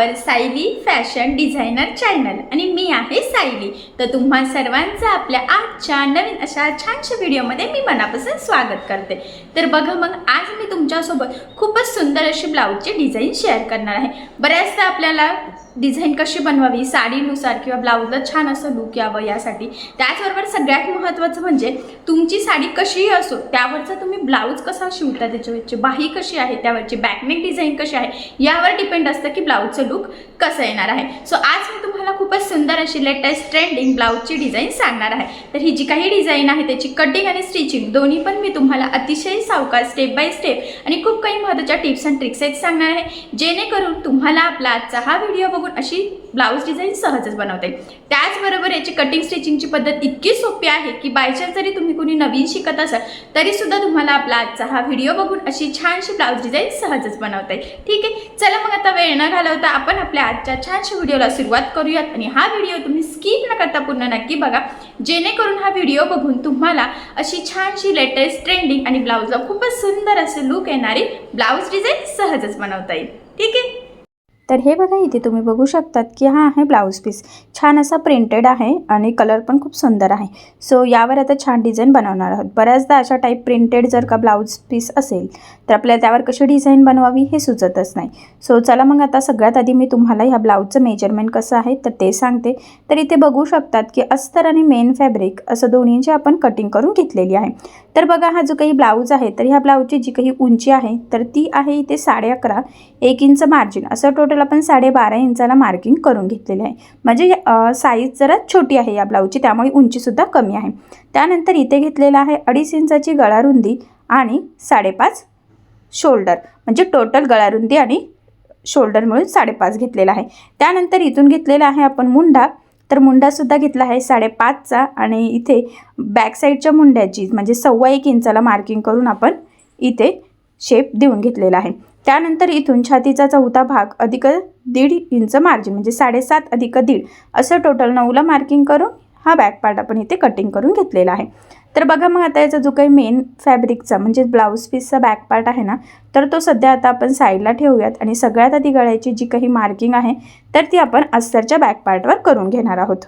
Our Sayali fashion designer channel. आणि मी आहे सायली. तर तुम्हा सर्वांचं आपल्या आजच्या नवीन अशा छानशा व्हिडिओमध्ये मी मनापासून स्वागत करते. तर बघा मग आज मी तुमच्यासोबत खूपच सुंदर अशी ब्लाऊजची डिझाईन शेअर करणार आहे. बऱ्याचदा आपल्याला डिझाईन कशी बनवावी साडीनुसार किंवा ब्लाऊजला छान असं लुक यावं यासाठी त्याचबरोबर सगळ्यात महत्त्वाचं म्हणजे तुमची साडी कशीही असो त्यावरचा तुम्ही ब्लाऊज कसा शिवता त्याच्यावरची बाही कशी आहे त्यावरची बॅकनेक डिझाईन कशी आहे यावर डिपेंड असतं की ब्लाऊजचं लुक कसं येणार आहे? सो आज मी तुम्हाला खूपच सुंदर अशी लेटेस्ट ट्रेंडिंग ब्लाऊजची डिझाईन सांगणार आहे. तर ही जी काही डिझाईन आहे त्याची कटिंग आणि स्टिचिंग दोन्ही पण मी तुम्हाला अतिशय सावकाश स्टेप बाय स्टेप आणि खूप काही महत्त्वाच्या टिप्स अँड ट्रिक्स आहेत सांगणार आहे. जेणेकरून तुम्हाला आपला आजचा हा व्हिडिओ बघून अशी ब्लाऊज डिझाईन सहजच बनवता. येईल त्याचबरोबर याची कटिंग स्टिचिंगची पद्धत इतकी सोपी आहे की बायचान्स जरी तुम्ही कोणी नवीन शिकत असाल तरीसुद्धा तुम्हाला आपला आजचा हा व्हिडिओ बघून अशी छानशी ब्लाऊज डिझाईन सहजच बनवता. येईल ठीक आहे? चला मग आता वेळ न घालवता आपण आपल्या आजच्या छानशा व्हिडिओला सुरुवात करूयात आणि हा व्हिडिओ तुम्ही स्किप न करता पूर्ण नक्की बघा. जेणेकरून हा व्हिडिओ बघून तुम्हाला अशी छानशी लेटेस्ट ट्रेंडिंग आणि ब्लाऊजला खूपच सुंदर असे लुक येणारी ब्लाऊज डिझाईन सहजच बनवता येईल. ठीक आहे? तर हे बघा इथे तुम्ही बघू शकतात की हा आहे ब्लाऊज पीस छान असा प्रिंटेड आहे आणि कलर पण खूप सुंदर आहे. सो यावर आता छान डिझाईन बनवणार आहोत. बऱ्याचदा अशा टाईप प्रिंटेड जर का ब्लाऊज पीस असेल तर आपल्याला त्यावर कशी डिझाईन बनवावी हे सुचतच नाही. सो चला मग आता सगळ्यात आधी मी तुम्हाला ह्या ब्लाऊजचं मेजरमेंट कसं आहे तर ते सांगते. तर इथे बघू शकतात की अस्तर आणि मेन फॅब्रिक असं दोन्हींची आपण कटिंग करून घेतलेली आहे. तर बघा हा जो काही ब्लाऊज आहे तर ह्या ब्लाऊजची जी काही उंची आहे तर ती आहे इथे साडे अकरा एक इंच मार्जिन असं टोटल आपण साडेबारा इंचाला मार्किंग करून घेतलेले आहे. म्हणजे साईज जरा छोटी आहे या ब्लाऊजची त्यामुळे उंचीसुद्धा कमी आहे. त्यानंतर इथे घेतलेला आहे अडीच इंचाची गळारुंदी आणि साडेपाच शोल्डर म्हणजे टोटल गळारुंदी आणि शोल्डर मिळून साडेपाच घेतलेला आहे. त्यानंतर इथून घेतलेला आहे आपण मुंडा. तर मुंडासुद्धा घेतला आहे साडेपाचचा आणि इथे बॅक साईडच्या मुंड्याची म्हणजे सव्वा एक इंचाला मार्किंग करून आपण इथे शेप देऊन घेतलेला आहे. त्यानंतर इथून छातीचा चौथा भाग अधिक दीड इंच मार्जिन म्हणजे साडेसात अधिक दीड असं टोटल नऊला मार्किंग करून हा बॅक पार्ट आपण इथे कटिंग करून घेतलेला आहे. तर बघा मग आता याचा जो काही मेन फॅब्रिकचा म्हणजे ब्लाऊज पीसचा बॅक पार्ट आहे ना तर तो सध्या आता आपण साईडला ठेवूयात आणि सगळ्यात आधी गळ्याची जी काही मार्किंग आहे तर ती आपण अस्तरच्या बॅक पार्टवर करून घेणार आहोत.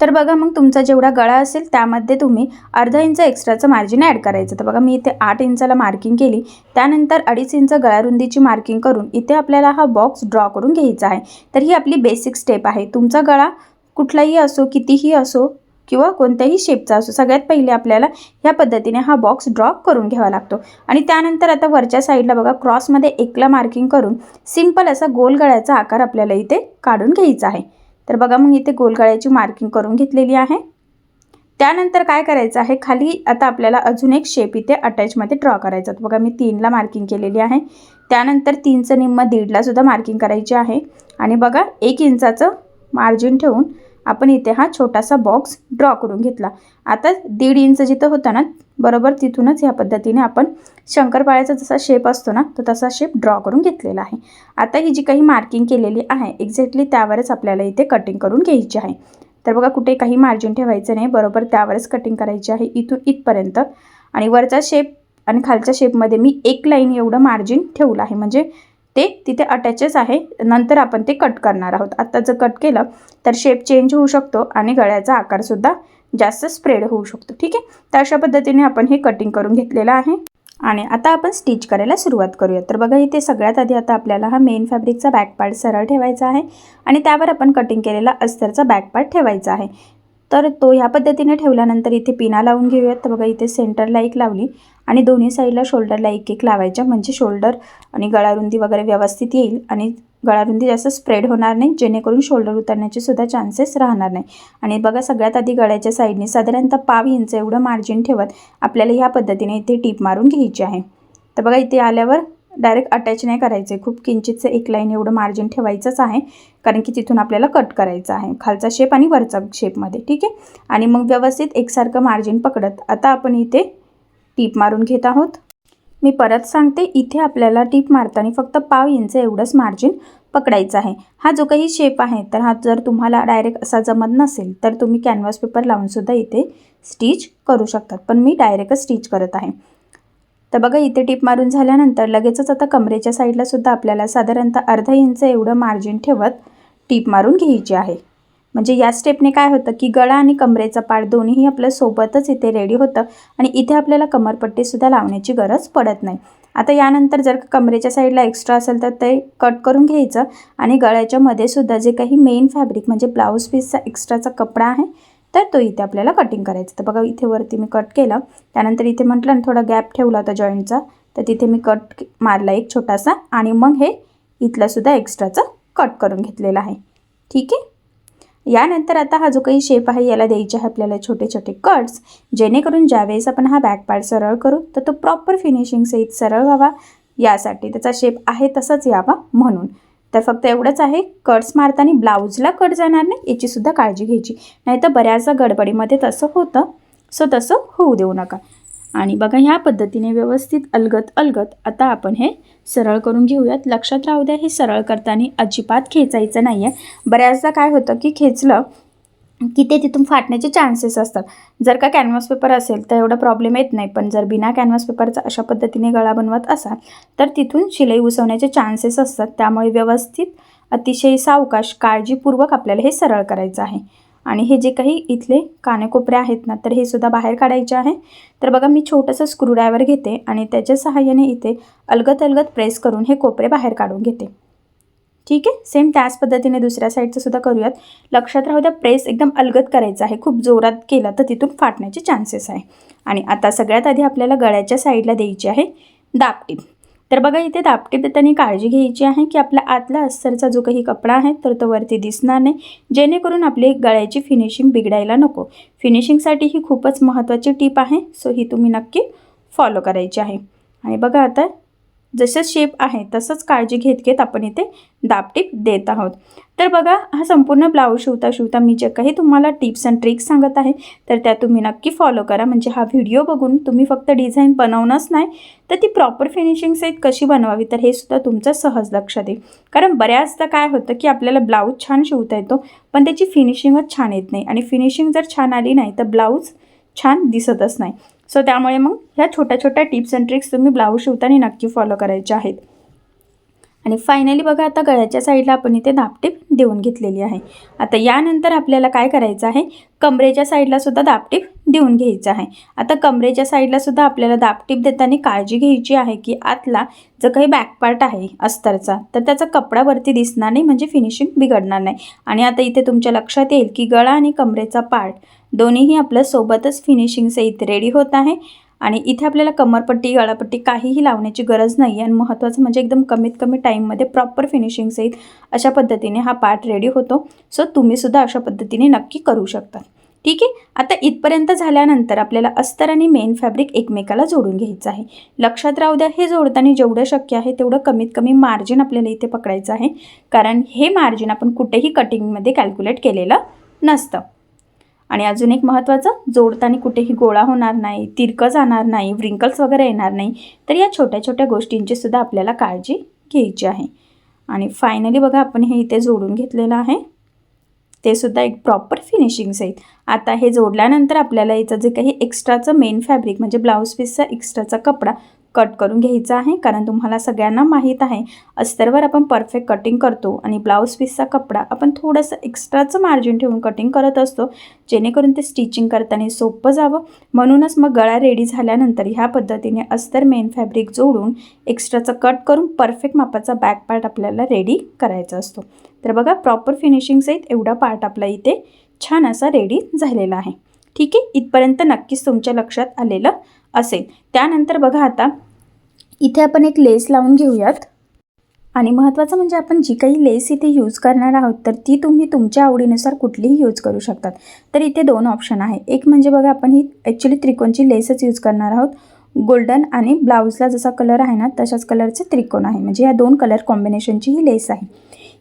तर बघा मग तुमचा जेवढा गळा असेल त्यामध्ये तुम्ही अर्धा इंच एक्स्ट्राचं मार्जिन ॲड करायचं. तर बघा मी इथे आठ इंचाला मार्किंग केली. त्यानंतर अडीच इंच गळारुंदीची मार्किंग करून इथे आपल्याला हा बॉक्स ड्रॉ करून घ्यायचा आहे. तर ही आपली बेसिक स्टेप आहे. तुमचा गळा कुठलाही असो कितीही असो किंवा कोणत्याही शेपचा असो सगळ्यात पहिले आपल्याला ह्या पद्धतीने हा बॉक्स ड्रॉ करून घ्यावा लागतो. आणि त्यानंतर आता वरच्या साईडला बघा क्रॉसमध्ये एकला मार्किंग करून सिंपल असा गोल गळ्याचा आकार आपल्याला इथे काढून घ्यायचा आहे. तर बघा मग इथे गोलगाळ्याची मार्किंग करून घेतलेली आहे. त्यानंतर काय करायचं आहे? खाली आता आपल्याला अजून एक शेप इथे अटॅचमध्ये ड्रॉ करायचा बघा मी तीनला मार्किंग केलेली आहे. त्यानंतर तीनचं निम्म दीडला सुद्धा मार्किंग करायची आहे. आणि बघा एक इंचाचं मार्जिन ठेवून आपण इथे हा छोटासा बॉक्स ड्रॉ करून घेतला. आता दीड इंच जिथं होतं ना बरोबर तिथूनच ह्या पद्धतीने आपण शंकरपाळ्याचा जसा शेप असतो ना तो तसा शेप ड्रॉ करून घेतलेला आहे. आता ही जी काही मार्किंग केलेली आहे एक्झॅक्टली त्यावरच आपल्याला इथे कटिंग करून घ्यायची आहे. तर बघा कुठे काही मार्जिन ठेवायचं नाही बरोबर त्यावरच कटिंग करायची आहे इथून इथपर्यंत. आणि वरचा शेप आणि खालच्या शेपमध्ये मी एक लाईन एवढं मार्जिन ठेवलं आहे. म्हणजे ते तिथे अटॅचेस आहे. नंतर आपण ते कट करणार आहोत. आत्ता जर कट केलं तर शेप चेंज होऊ शकतो आणि गळ्याचा आकारसुद्धा जास्त स्प्रेड होऊ शकतो. ठीक आहे? तर अशा पद्धतीने आपण हे कटिंग करून घेतलेलं आहे. आणि आता आपण स्टिच करायला सुरुवात करूया. तर बघा इथे सगळ्यात आधी आता आपल्याला हा मेन फॅब्रिकचा बॅक पार्ट सरळ ठेवायचा आहे. आणि त्यावर आपण कटिंग केलेला अस्तरचा बॅक पार्ट ठेवायचा आहे. तर तो ह्या पद्धतीने ठेवल्यानंतर इथे पिना लावून घेऊयात. तर बघा इथे सेंटरला एक लावली आणि दोन्ही साईडला शोल्डरला एक एक लावायच्या. म्हणजे शोल्डर आणि गळारुंदी वगैरे व्यवस्थित येईल आणि गळारुंदी जास्त स्प्रेड होणार नाही. जेणेकरून शोल्डर उतरण्याचे सुद्धा चान्सेस राहणार नाही. आणि बघा सगळ्यात आधी गळ्याच्या साईडने साधारणतः पाव इंच एवढं मार्जिन ठेवत आपल्याला ह्या पद्धतीने इथे टीप मारून घ्यायची आहे. तर बघा इथे आल्यावर डायरेक्ट अटॅच नाही करायचं. आहे खूप किंचितचं एक लाईन एवढं मार्जिन ठेवायचंच आहे कारण की तिथून आपल्याला कट करायचं आहे. खालचा शेप आणि वरचा शेपमध्ये ठीक आहे? आणि मग व्यवस्थित एकसारखं मार्जिन पकडत. आता आपण इथे टीप मारून घेत आहोत. मी परत सांगते इथे आपल्याला टीप मारताना फक्त पाव इंच एवढंच मार्जिन पकडायचं आहे. हा जो काही शेप आहे तर हा जर तुम्हाला डायरेक्ट असा जमत नसेल तर तुम्ही कॅनव्हास पेपर लावूनसुद्धा इथे स्टिच करू शकतात. पण मी डायरेक्टच स्टिच करत आहे. तर बघा इथे टीप मारून झाल्यानंतर लगेचच आता कमरेच्या साईडला सुद्धा आपल्याला साधारणतः अर्धा इंच एवढं मार्जिन ठेवत टीप मारून घ्यायची आहे. म्हणजे या स्टेपने काय होतं की गळा आणि कमरेचा पाठ दोन्हीही आपल्या सोबतच इथे रेडी होतं आणि इथे आपल्याला कमरपट्टीसुद्धा लावण्याची गरज पडत नाही. आता यानंतर जर का कमरेच्या साईडला एक्स्ट्रा असेल तर ते कट करून घ्यायचं आणि गळ्याच्यामध्ये सुद्धा जे काही मेन फॅब्रिक म्हणजे ब्लाऊज पीसचा एक्स्ट्राचा कपडा आहे तर तो इथे आपल्याला कटिंग करायचा. तर बघा इथे वरती मी कट केला. त्यानंतर इथे म्हटलं ना थोडा गॅप ठेवला होता जॉईंटचा तर तिथे मी कट मारला एक छोटासा आणि मग हे इथलासुद्धा एक्स्ट्राचं कट करून घेतलेलं आहे. ठीक आहे? यानंतर आता हा जो काही शेप आहे याला द्यायचे आहे आपल्याला छोटे छोटे कट्स जेणेकरून ज्यावेळेस आपण हा बॅक पार्ट सरळ करू तर तो प्रॉपर फिनिशिंग सहित सरळ व्हावा. यासाठी त्याचा शेप आहे तसाच यावा म्हणून. तर फक्त एवढंच आहे कट्स मारताना ब्लाऊजला कट जाणार नाही याचीसुद्धा काळजी घ्यायची. नाही तर बऱ्याचदा गडबडीमध्ये तसं होतं. सो तसं होऊ देऊ नका. आणि बघा ह्या पद्धतीने व्यवस्थित अलगत अलगत आता आपण हे सरळ करून घेऊयात. लक्षात राहू द्या हे सरळ करताना अजिबात खेचायचं नाही आहे बऱ्याचदा काय होतं की खेचलं की ते तिथून फाटण्याचे चान्सेस असतात. जर का कॅनव्हास पेपर असेल तर एवढा प्रॉब्लेम येत नाही. पण जर बिना कॅनव्हास पेपरचा अशा पद्धतीने गळा बनवत असाल तर तिथून शिलाई उसवण्याचे चान्सेस असतात. त्यामुळे व्यवस्थित अतिशय सावकाश काळजीपूर्वक आपल्याला हे सरळ करायचं आहे. आणि हे जे काही इथले कानेकोपरे आहेत ना तर हे सुद्धा बाहेर काढायचे आहे. तर बघा मी छोटंसं स्क्रूड्रायव्हर घेते आणि त्याच्या सहाय्याने इथे अलगत अलगत प्रेस करून हे कोपरे बाहेर काढून घेते. ठीक आहे? सेम त्याच पद्धतीने दुसऱ्या साईडचं सुद्धा करूयात. लक्षात राहू द्या प्रेस एकदम अलगत करायचा आहे. खूप जोरात केला तर तिथून फाटण्याचे चान्सेस आहे. आणि आता सगळ्यात आधी आपल्याला गळ्याच्या साईडला द्यायची आहे दापटीप तर बघा इथे दापटीप देताना काळजी घ्यायची आहे की आपला आतला अस्तरचा जो काही कपडा आहे तर तो वरती दिसणार नाही. जेणेकरून आपली गळ्याची फिनिशिंग बिघडायला नको. फिनिशिंगसाठी ही खूपच महत्त्वाची टीप आहे. सो ही तुम्ही नक्की फॉलो करायची आहे. आणि बघा आता जसं शेप आहे तसंच काळजी घेत घेत आपण इथे दाबटीप देत आहोत. तर बघा हा संपूर्ण ब्लाऊज शिवता शिवता मी जे काही तुम्हाला टिप्स अँड ट्रिक्स सांगत आहे तर त्या तुम्ही नक्की फॉलो करा. म्हणजे हा व्हिडिओ बघून तुम्ही फक्त डिझाईन बनवणंच नाही तर ती प्रॉपर फिनिशिंग सहित कशी बनवावी तर हे सुद्धा तुमचं सहज लक्षात येईल कारण बऱ्याचदा काय होतं की आपल्याला ब्लाऊज छान शिवता येतो पण त्याची फिनिशिंगच छान येत नाही. आणि फिनिशिंग जर छान आली नाही तर ब्लाऊज छान दिसतच नाही. सो त्यामुळे मग ह्या छोट्या छोट्या टिप्स अँड ट्रिक्स तुम्ही ब्लाऊज शिवताना नक्की फॉलो करायच्या आहेत. आणि फायनली बघा आता गळ्याच्या साईडला आपण इथे दापटीप देऊन घेतलेली आहे. आता यानंतर आपल्याला काय करायचं आहे? कमरेच्या साईडला सुद्धा दापटीप देऊन घ्यायचं आहे. आता कमरेच्या साईडला सुद्धा आपल्याला दापटीप देताना काळजी घ्यायची आहे की आतला जो काही बॅक पार्ट आहे अस्तरचा तर त्याचा कपडा वरती दिसणार नाही म्हणजे फिनिशिंग बिघडणार नाही. आणि आता इथे तुमच्या लक्षात येईल की गळा आणि कमरेचा पार्ट दोन्हीही आपल्या सोबतच फिनिशिंगचं इथे रेडी होत आहे. आणि इथे आपल्याला कमरपट्टी गळापट्टी काहीही लावण्याची गरज नाही आहे आणि महत्त्वाचं म्हणजे एकदम कमीत कमी टाईममध्ये प्रॉपर फिनिशिंग सहित अशा पद्धतीने हा पार्ट रेडी होतो. सो तुम्हीसुद्धा अशा पद्धतीने नक्की करू शकता. ठीक आहे? आता इथपर्यंत झाल्यानंतर आपल्याला अस्तर आणि मेन फॅब्रिक एकमेकाला जोडून घ्यायचं आहे. लक्षात राहू द्या हे जोडताना जेवढं शक्य आहे तेवढं कमीत कमी मार्जिन आपल्याला इथे पकडायचं आहे. कारण हे मार्जिन आपण कुठेही कटिंगमध्ये कॅल्क्युलेट केलेलं नसतं. आणि अजून एक महत्त्वाचं जोडताना कुठेही गोळा होणार नाही तिरकं जाणार नाही व्रिंकल्स वगैरे येणार नाही तर या छोट्या छोट्या गोष्टींची सुद्धा आपल्याला काळजी घ्यायची आहे. आणि फायनली बघा आपण हे इथे जोडून घेतलेलं आहे. ते सुद्धा एक प्रॉपर फिनिशिंग सहित आता हे जोडल्यानंतर आपल्याला याचं जे काही एक्स्ट्राचं मेन फॅब्रिक म्हणजे ब्लाऊज पीसचा एक्स्ट्राचा कपडा कट करून घ्यायचा आहे कारण तुम्हाला सगळ्यांना माहीत आहे. अस्तरवर आपण परफेक्ट कटिंग करतो आणि ब्लाऊज पीसचा कपडा आपण थोडंसं एक्स्ट्राचं मार्जिन ठेवून कटिंग करत असतो जेणेकरून ते स्टिचिंग करताना सोपं जावं. म्हणूनच मग गळा रेडी झाल्यानंतर ह्या पद्धतीने अस्तर मेन फॅब्रिक जोडून एक्स्ट्राचं कट करून परफेक्ट मापाचा बॅक पार्ट आपल्याला रेडी करायचा असतो. तर बघा प्रॉपर फिनिशिंग सहित एवढा पार्ट आपला इथे छान असा रेडी झालेला आहे. ठीक आहे? इथपर्यंत नक्कीच तुमच्या लक्षात आलेलं असेल. त्यानंतर बघा आता इथे आपण एक लेस लावून घेऊयात. आणि महत्त्वाचं म्हणजे आपण जी काही लेस इथे यूज करणार आहोत तर ती तुम्ही तुमच्या आवडीनुसार कुठलीही यूज करू शकतात. तर इथे दोन ऑप्शन आहे. एक म्हणजे बघा आपण ही ॲक्च्युली त्रिकोणची लेसच यूज करणार आहोत. गोल्डन आणि ब्लाऊजला जसा कलर आहे ना तशाच कलरचे त्रिकोण आहे. म्हणजे या दोन कलर कॉम्बिनेशनची ही लेस आहे.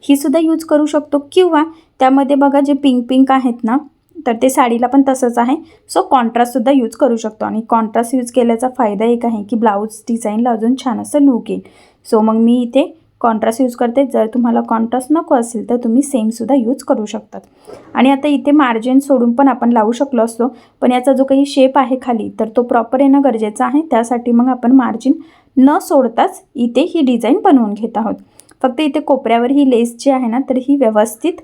ही सुद्धा यूज करू शकतो. किंवा त्यामध्ये बघा जे पिंक पिंक आहेत ना तर ते साडीला पण तसंच आहे. सो कॉन्ट्रास्टसुद्धा यूज करू शकतो आणि कॉन्ट्रास्ट यूज केल्याचा फायदा एक आहे की ब्लाऊज डिझाईनला अजून छान असं लूक येईल. सो मग मी इथे कॉन्ट्रास्ट यूज करते. जर तुम्हाला कॉन्ट्रास्ट नको असेल तर तुम्ही सेमसुद्धा यूज करू शकतात. आणि आता इथे मार्जिन सोडून पण आपण लावू शकलो असतो. पण याचा जो काही शेप आहे खाली तर तो प्रॉपर येणं गरजेचं आहे. त्यासाठी मग आपण मार्जिन न सोडताच इथे ही डिझाईन बनवून घेत आहोत. फक्त इथे कोपऱ्यावर ही लेस जी आहे ना तर ही व्यवस्थित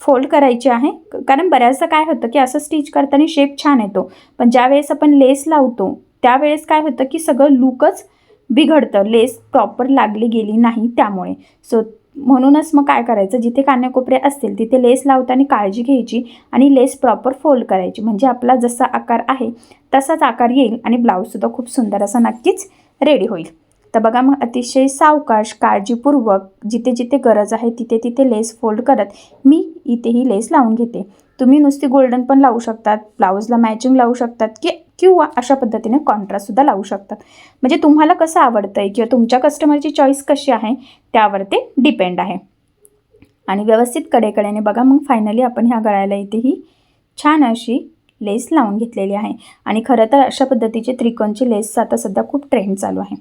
फोल्ड करायची आहे. कारण बऱ्याचदा काय होतं की असं स्टिच करताना शेप छान येतो. पण ज्यावेळेस आपण लेस लावतो त्यावेळेस काय होतं की सगळं लुकच बिघडतं. लेस प्रॉपर लागली गेली नाही त्यामुळे. सो म्हणूनच मग काय करायचं? जिथे कान्याकोपरे असतील तिथे लेस लावताना काळजी घ्यायची आणि लेस प्रॉपर फोल्ड करायची. म्हणजे आपला जसा आकार आहे तसाच आकार येईल आणि ब्लाऊजसुद्धा खूप सुंदर असा नक्कीच रेडी होईल. तर बघा मग अतिशय सावकाश काळजीपूर्वक जिथे जिथे गरज आहे तिथे तिथे लेस फोल्ड करत मी इथे ही लेस लावून घेते. तुम्ही नुसती गोल्डन पण लावू शकतात ब्लाऊजला मॅचिंग लावू शकतात की किंवा अशा पद्धतीने कॉन्ट्रास्टसुद्धा लावू शकतात. म्हणजे तुम्हाला कसं आवडतं आहे किंवा तुमच्या कस्टमरची चॉईस कशी आहे त्यावर ते डिपेंड आहे. आणि व्यवस्थित कडेकडेने बघा मग फायनली आपण ह्या गळ्याला इथेही छान अशी लेस लावून घेतलेली आहे. आणि खरं तर अशा पद्धतीचे त्रिकोणची लेस आता सध्या खूप ट्रेंड चालू आहे.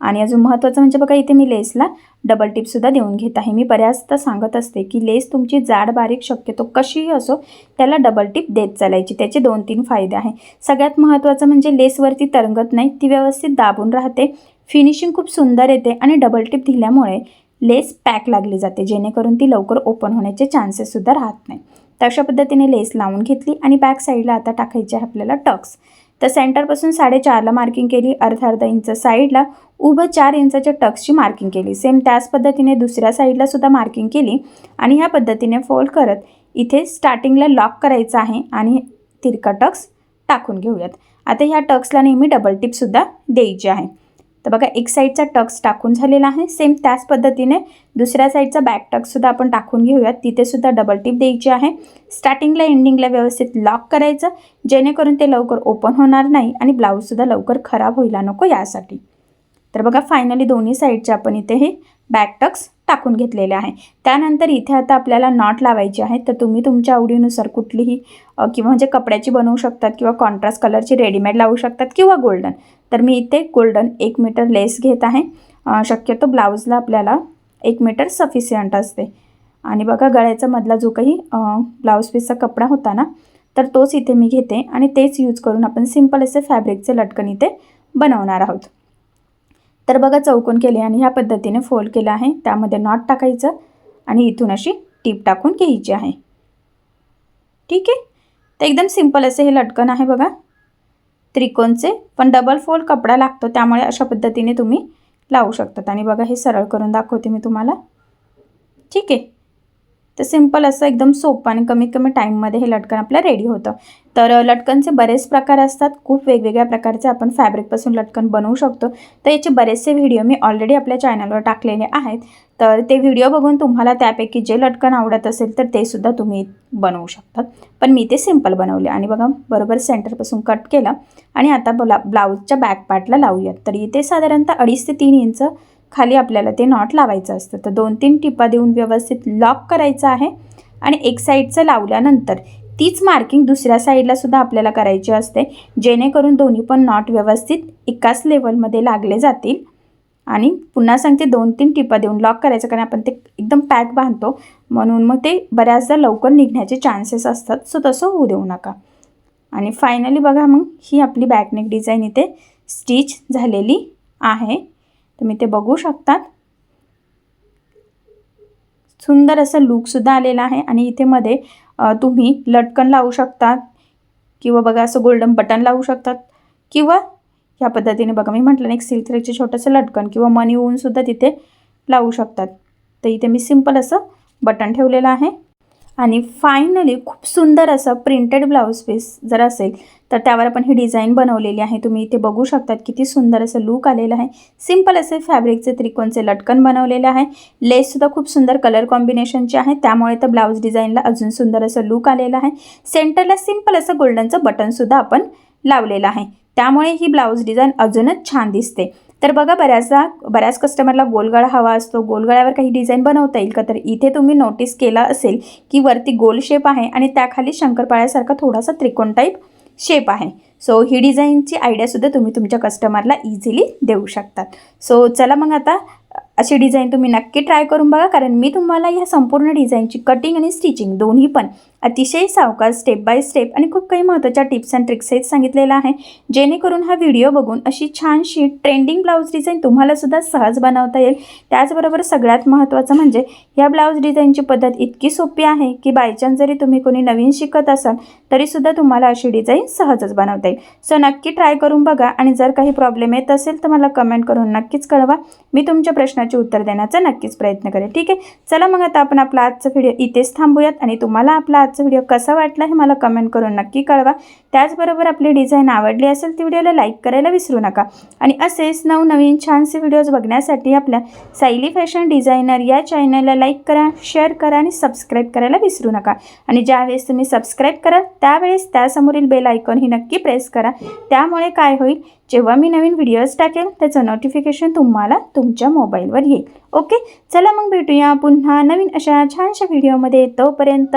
आणि अजून महत्त्वाचं म्हणजे बघा इथे मी लेसला डबल टिपसुद्धा देऊन घेत आहे. मी बऱ्याचदा सांगत असते की लेस तुमची जाड बारीक शक्यतो कशीही असो त्याला डबल टिप देत चालायची. त्याचे दोन तीन फायदे आहे. सगळ्यात महत्त्वाचं म्हणजे लेसवरती तरंगत नाही ती व्यवस्थित दाबून राहते. फिनिशिंग खूप सुंदर येते आणि डबल टिप दिल्यामुळे लेस पॅक लागली जाते जेणेकरून ती लवकर ओपन होण्याचे चान्सेससुद्धा राहत नाही. तर अशा पद्धतीने लेस लावून घेतली आणि बॅक साईडला आता टाकायचे आहे आपल्याला टक्स. तर सेंटरपासून साडेचारला मार्किंग केली अर्धा अर्धा इंच साईडला उभं चार इंचाच्या टक्सची मार्किंग केली. सेम त्याच पद्धतीने दुसऱ्या साईडला सुद्धा मार्किंग केली आणि ह्या पद्धतीने फोल्ड करत इथे स्टार्टिंगला लॉक करायचं आहे आणि तिरका टक्स टाकून घेऊयात. आता ह्या टक्सला नेहमी डबल टिपसुद्धा द्यायची आहे. तर बघा एक साईडचा टक्स टाकून झालेला आहे. सेम त्याच पद्धतीने दुसऱ्या साईडचा बॅक टक्ससुद्धा आपण टाकून घेऊयात. तिथेसुद्धा डबल टिप द्यायची आहे. स्टार्टिंगला एंडिंगला व्यवस्थित लॉक करायचं जेणेकरून ते लवकर ओपन होणार नाही आणि ब्लाऊजसुद्धा लवकर खराब व्हायला नको यासाठी. तर बघा फायनली दोन्ही साईडचे आपण इथे हे बॅक टक्स टाकून घेतलेले आहे. त्यानंतर इथे आता आपल्याला नॉट लावायची आहे. तर तुम्ही तुमच्या आवडीनुसार कुठलीही किंवा म्हणजे कपड्याची बनवू शकतात किंवा कॉन्ट्रास्ट कलरची रेडीमेड लावू शकतात किंवा गोल्डन तर मी इथे गोल्डन एक मीटर लेस घेत आहे. शक्यतो ब्लाऊजला आपल्याला एक मीटर सफिशियंट असते. आणि बघा गळ्याचा मधला जो काही ब्लाऊज पीसचा कपडा होता ना तर तोच इथे मी घेते. आणि तेच यूज करून आपण सिंपल असे फॅब्रिकचे लटकन इथे बनवणार आहोत. तर बघा चौकोन केले आणि ह्या पद्धतीने फोल्ड केलं आहे. त्यामध्ये नॉट टाकायचं आणि इथून अशी टीप टाकून घ्यायची आहे. ठीक आहे? तर एकदम सिंपल असे हे लटकन आहे बघा. त्रिकोणचे पण डबल फोल्ड कपडा लागतो त्यामुळे अशा पद्धतीने तुम्ही लावू शकतात. आणि बघा हे सरळ करून दाखवते मी तुम्हाला. ठीक आहे? तर सिंपल असं एकदम सोपं आणि कमीत कमी टाईममध्ये हे लटकन आपलं रेडी होतं. तर लटकनचे बरेच प्रकार असतात. खूप वेगवेगळ्या प्रकारचे आपण फॅब्रिकपासून लटकन बनवू शकतो. तर याचे बरेचसे व्हिडिओ मी ऑलरेडी आपल्या चॅनलवर टाकलेले आहेत. तर ते व्हिडिओ बघून तुम्हाला त्यापैकी जे लटकन आवडत असेल तर ते सुद्धा तुम्ही बनवू शकतात पण मी ते सिंपल बनवले आणि बघा बरोबर सेंटरपासून कट केलं आणि आता ब्ला ब्लाऊजच्या बॅक पार्टला लावूयात. तर इथे साधारणतः अडीच ते तीन इंच खाली आपल्याला ते नॉट लावायचं असतं. तर दोन तीन टिपा देऊन व्यवस्थित लॉक करायचं आहे आणि एक साईडचं लावल्यानंतर तीच मार्किंग दुसऱ्या साईडला सुद्धा आपल्याला करायची असते. जेणेकरून दोन्ही पण नॉट व्यवस्थित एकाच लेवलमध्ये लागले जातील. आणि पुन्हा सांगते दोन तीन टिपा देऊन लॉक करायचं कारण आपण ते एकदम पॅक बांधतो. म्हणून मग ते बऱ्याचदा लवकर निघण्याचे चान्सेस असतात. सो तसं होऊ देऊ नका. आणि फायनली बघा मग ही आपली बॅकनेक डिझाईन इथे स्टिच झालेली आहे. तुम्ही ते बघू शकतात. सुंदर असं लूकसुद्धा आलेला आहे आणि इथे मध्ये तुम्ही लटकन लावू शकतात किंवा बघा असं गोल्डन बटन लावू शकतात किंवा ह्या पद्धतीने बघा मी म्हटलं ना एक सिल्क थ्रेडचे छोटंसं लटकन किंवा मनी सुद्धा तिथे लावू शकतात. तर इथे मी सिंपल असं बटन ठेवलेलं आहे. आणि फायनली खूप सुंदर असं प्रिंटेड ब्लाऊज पीस जर असेल तर त्यावर आपण ही डिझाईन बनवलेली आहे. तुम्ही इथे बघू शकतात किती सुंदर असं लूक आलेलं आहे. सिंपल असे फॅब्रिकचे त्रिकोणचे लटकन बनवलेले आहे. लेससुद्धा खूप सुंदर कलर कॉम्बिनेशनचे आहे. त्यामुळे तर ब्लाऊज डिझाईनला अजून सुंदर असं लूक आलेलं आहे. सेंटरला सिंपल असं गोल्डनचं बटनसुद्धा आपण लावलेलं आहे. त्यामुळे ही ब्लाऊज डिझाईन अजूनच छान दिसते. तर बघा बऱ्याचदा बऱ्याच कस्टमरला गोलगळा हवा असतो. गोलगळ्यावर काही डिझाईन बनवता येईल का? तर इथे तुम्ही नोटीस केला असेल की वरती गोल शेप आहे आणि त्याखाली शंकरपाळ्यासारखा थोडासा त्रिकोण टाईप शेप आहे. सो ही डिझाईनची आयडियासुद्धा तुम्ही तुमच्या कस्टमरला इझिली देऊ शकतात. सो चला मग आता अशी डिझाईन तुम्ही नक्की ट्राय करून बघा. कारण मी तुम्हाला ह्या संपूर्ण डिझाईनची कटिंग आणि स्टिचिंग दोन्ही पण अतिशय सावकार स्टेप बाय स्टेप आणि खूप काही महत्त्वाच्या टिप्स अँड ट्रिक्सही सांगितलेलं आहे. जेणेकरून हा व्हिडिओ बघून अशी छानशी ट्रेंडिंग ब्लाऊज डिझाईन तुम्हालासुद्धा सहज बनवता येईल. त्याचबरोबर सगळ्यात महत्त्वाचं म्हणजे ह्या ब्लाऊज डिझाईनची पद्धत इतकी सोपी आहे की बायचान्स जरी तुम्ही कोणी नवीन शिकत असाल तरीसुद्धा तुम्हाला अशी डिझाईन सहजच बनवता येईल. सो नक्की ट्राय करून बघा आणि जर काही प्रॉब्लेम येत असेल तर मला कमेंट करून नक्कीच कळवा. मी तुमच्या प्रश्नाचे उत्तर देण्याचा नक्कीच प्रयत्न करेन. ठीक आहे? चला मग आता आपण आपला आजचा व्हिडिओ इथेच थांबूयात आणि तुम्हाला आपला आजचा व्हिडिओ कसा वाटला हे मला कमेंट करून नक्की कळवा. त्याचबरोबर आपली डिझाईन आवडली असेल ती व्हिडिओला लाईक करायला विसरू नका. आणि असेच नवनवीन छानसे व्हिडिओज बघण्यासाठी आपल्या सायली फॅशन डिझायनर या चॅनलला लाईक करा शेअर करा आणि सबस्क्राईब करायला विसरू नका. आणि ज्यावेळेस तुम्ही सबस्क्राईब कराल त्यावेळेस त्यासमोरील बेल आयकॉन ही नक्की प्रेस करा. त्यामुळे काय होईल? जेव्हा मी नवीन व्हिडिओज टाकेल त्याचं नोटिफिकेशन तुम्हाला तुमच्या मोबाईलवर येईल. ओके चला मग भेटूया पुन्हा नवीन अशा छानशा व्हिडिओमध्ये तोपर्यंत